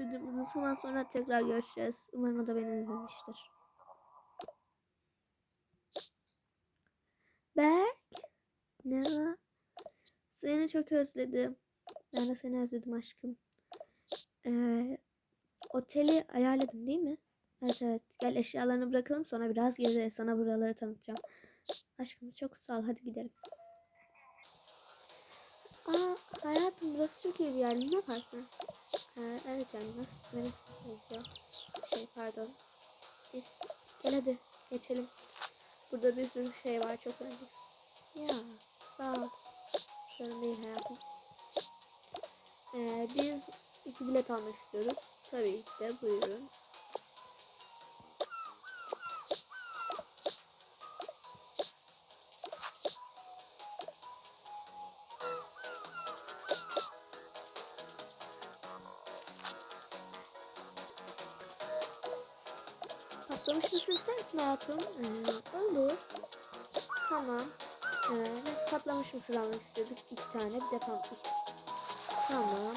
özledim. Uzun zaman sonra tekrar görüşeceğiz. Umarım o da beni özlemiştir. Berk. Ne? Seni çok özledim. Ben de seni özledim aşkım. Ee, oteli ayarladın değil mi? Evet evet. Gel eşyalarını bırakalım sonra biraz gezeriz. Sana buraları tanıtacağım. Aşkım çok sağ ol. Hadi gidelim. Aa hayatım burası çok iyi bir yer. Park mı? Ee, yani nasıl neresi oluyor? Şey pardon. Biz gel hadi geçelim. Burada bir sürü şey var çok önemli. Ya sağ ol. Sorun değil hayatım. Ee, biz iki bilet almak istiyoruz. Tabii ki de buyurun. Mısır ister misin hayatım? Ee, olur. Tamam. Ee, biz patlamış mısır almak istiyorduk. iki tane. Bir de pamuk. Tamam.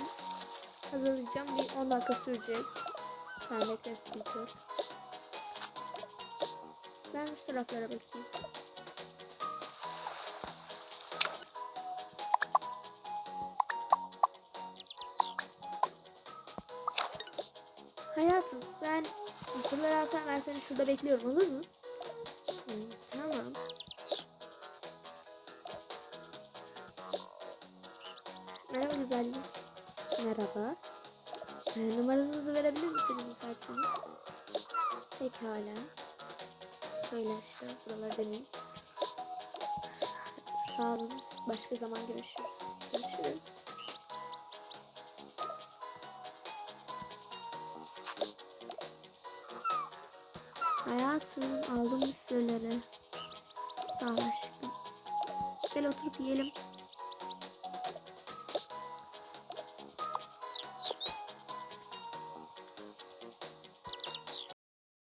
Hazırlayacağım. Bir 10 dakika sürecek. Tamam bekler sıkıntı yok. Ben şu taraflara bakayım. Hayatım sen mısırları alsan ben seni şurada bekliyorum olur mu? Hı, tamam. Merhaba güzellik. Merhaba. Ee, numaranızı verebilir misiniz müsaitseniz? Pekala. Söyle işte buraları deneyim. Sağ olun. Başka zaman görüşürüz. Görüşürüz. Hayatım aldım mısırları. Sağ ol aşkım. Gel oturup yiyelim.